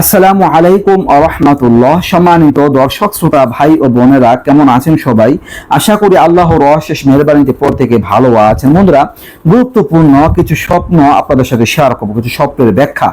আসসালামু আলাইকুম আরহামাতুল্লাহ সম্মানিত দর্শক, শ্রোতা, ভাই ও বোনেরা, কেমন আছেন সবাই? আশা করি আল্লাহর অশেষ মেহরবানিতে থেকে ভালো আছেন। বন্ধুরা, গুরুত্বপূর্ণ কিছু স্বপ্ন আপনাদের সাথে শেয়ার করব, কিছু স্বপ্নের ব্যাখ্যা।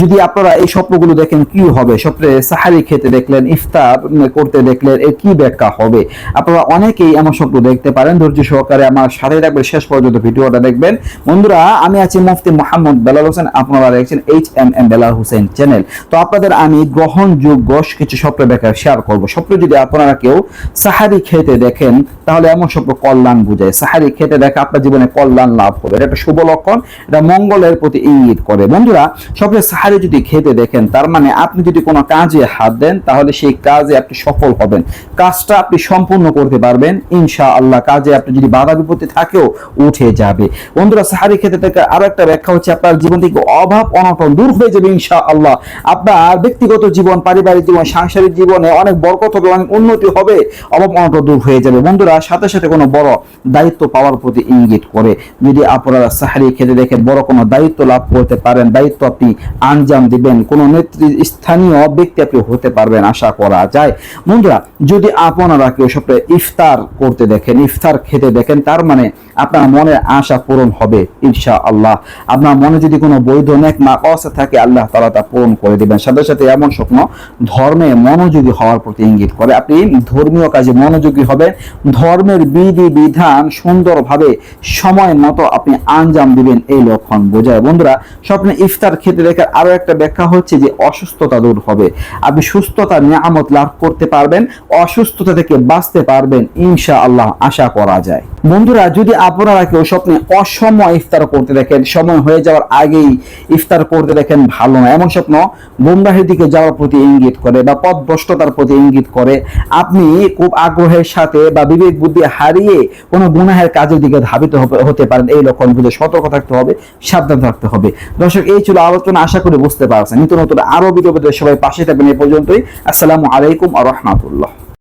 যদি আপনারা এই স্বপ্নগুলো দেখেন, কি হবে? স্বপ্নে সাহারি খেতে দেখলেন, ইফতার করতে দেখলেন, এর কি ব্যাখ্যা হবে? আপনারা অনেকেই এমন স্বপ্ন দেখতে পারেন। ধৈর্য সহকারে আমার সাথে থাকবেন। শেষ পর্যন্ত ভিডিওটা দেখবেন। বন্ধুরা, আমি আছি মুফতি মোহাম্মদ বেলাল হোসেন। আপনারা দেখছেন H M M Belal Hossain channel তো আপনাদের আমি গ্রহণযোগ্য কিছু স্বপ্ন ব্যাখ্যা শেয়ার করব। স্বপ্ন যদি আপনারা কেউ সাহারি খেতে দেখেন, তাহলে এমন স্বপ্ন কল্যাণ বুঝায়। সাহারি খেতে দেখে আপনার জীবনে কল্যাণ লাভ হবে এটা শুভ লক্ষণ, এটা মঙ্গলের প্রতি ইঙ্গিত করে। বন্ধুরা, স্বপ্নে সাহারি যদি খেতে দেখেন, তার মানে আপনি যদি কোনো কাজে হাত দেন, তাহলে সেই কাজে আপনি সফল হবেন। কাজটা আপনি সম্পূর্ণ করতে পারবেন। ইনশা আল্লাহ কাজে আপনি যদি বাধা বিপত্তি থাকেও উঠে যাবে। বন্ধুরা, সাহারি খেতে থেকে আরও একটা ব্যাখ্যা হচ্ছে, আপনার জীবন থেকে অভাব, অনটন দূর হয়ে যাবে ইনশা আল্লাহ আপনার ব্যক্তিগত জীবন, পারিবারিক জীবন, সাংসারিক জীবনে অনেক বরকত হবে, অনেক উন্নতি হবে, অভাব দূর হয়ে যাবে। বন্ধুরা, সাথে সাথে কোনো বড় দায়িত্ব পাওয়ার প্রতি ইঙ্গিত করে। যদি আপনারা সাহারি খেতে দেখেন, বড় কোনো দায়িত্ব লাভ করতে পারেন, দায়িত্ব আপনি আঞ্জাম দিবেন, কোনো নেত্রী, স্থানীয় ব্যক্তি আপনি হতে পারবেন, আশা করা যায়। বন্ধুরা, যদি আপনারা কেউ সপ্তাহে ইফতার করতে দেখেন, ইফতার খেতে দেখেন, তার মানে আপনার মনের আশা পূরণ হবে ইনশা আল্লাহ আপনার মনে যদি কোনো বৈধ নেক মাকসা থাকে, আল্লাহ তালা তা পূরণ করে দিবেন। সাথে সাথে এমন স্বপ্ন ধর্মে মনোযোগী হওয়ার প্রতি ইঙ্গিত করে। আপনি ধর্মীয় কাজে মনোযোগী হবে ধর্মের বিধি, বিধান সুন্দরভাবে সময় মতো আপনি আঞ্জাম দিবেন এই লক্ষণ বোঝায়। বন্ধুরা, স্বপ্নে ইফতার খেতে দেখার আরও একটা ব্যাখ্যা হচ্ছে যে অসুস্থতা দূর হবে। আপনি সুস্থতা, নিয়ামত লাভ করতে পারবেন, অসুস্থতা থেকে বাঁচতে পারবেন। ইনশা আল্লাহ আশা করা যায়। বন্ধুরা, যদি আপনারা কেউ স্বপ্নে অসময় ইফতার করতে দেখেন, সময় হয়ে যাওয়ার আগেই ইফতার করতে দেখেন, ভালো না। এমন স্বপ্ন বোমরাহের দিকে যাওয়ার প্রতি ইঙ্গিত করে বা পথভ্রষ্টতার প্রতি ইঙ্গিত করে। আপনি খুব আগ্রহের সাথে বা বিবেক বুদ্ধি হারিয়ে কোনো গুনাহের কাজের দিকে ধাবিত হতে পারেন। এই লক্ষণ বুঝে সতর্ক থাকতে হবে, সাবধান থাকতে হবে। দর্শক, এই ছিল আলোচনা, আশা করি বুঝতে পারছেন। নতুন নতুন আরও ভিডিও সবাই পাশে থাকবেন এই পর্যন্তই। আসসালামু আলাইকুম আ রহমাতুল্লাহ।